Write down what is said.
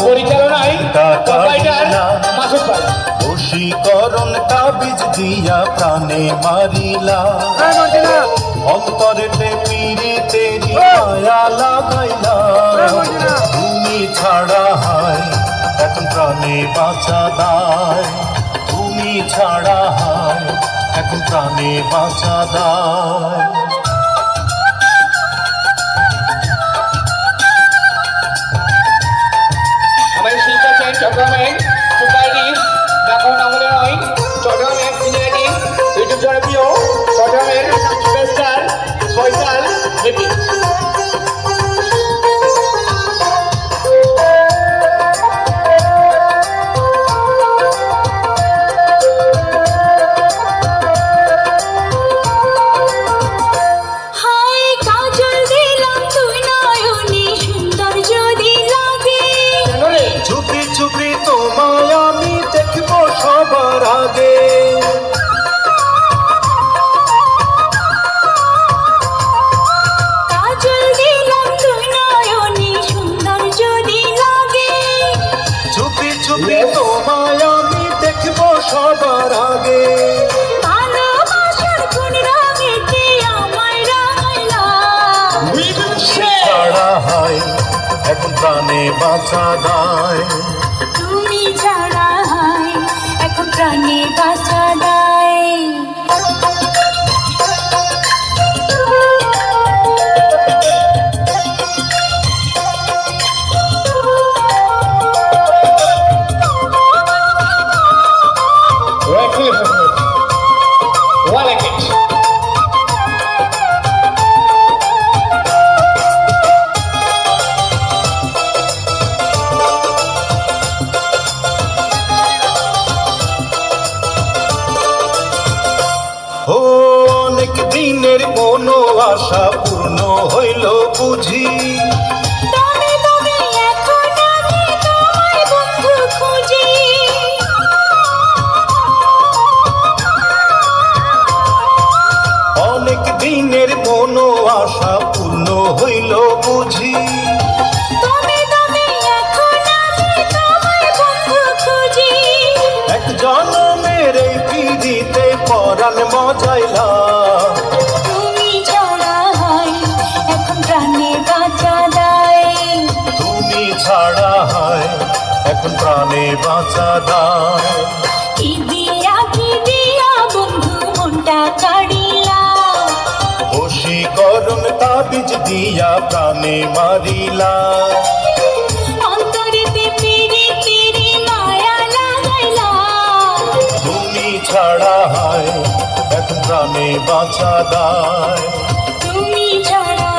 পরিচালনায় বশীকরণ তাবিজ দিয়া প্রাণে মারিলা। অন্তরেতে পিড়িতে মায়া লাগাইলা। তুমি ছাড়া হয় এখন প্রাণে বাঁচা দায়। তুমি ছাড়া হয় এখন প্রাণে বাঁচা দায়। ইউটিউব জনপ্রিয় বাঁচা দায়। তুমি ছাড়া এখন প্রাণে বাঁচা দেয়। ও অনেক দিনের কোনো আশা পূর্ণ হইল বুঝি। অনেক দিনের কোনো আশা পূর্ণ হইল বুঝি। মজাইলা তুমি ছাড়া হয় এখন প্রাণে বাঁচা দেয় তুমি ছাড়া হয় এখন প্রাণে বাঁচা দায় কি দিয়া কি দিয়া বন্ধু মনটা কাড়িলা। বশীকরণ তাবিজ দিয়া প্রাণে মারিলা। প্রাণে বাঁচা দায়। তুমি ছাড়া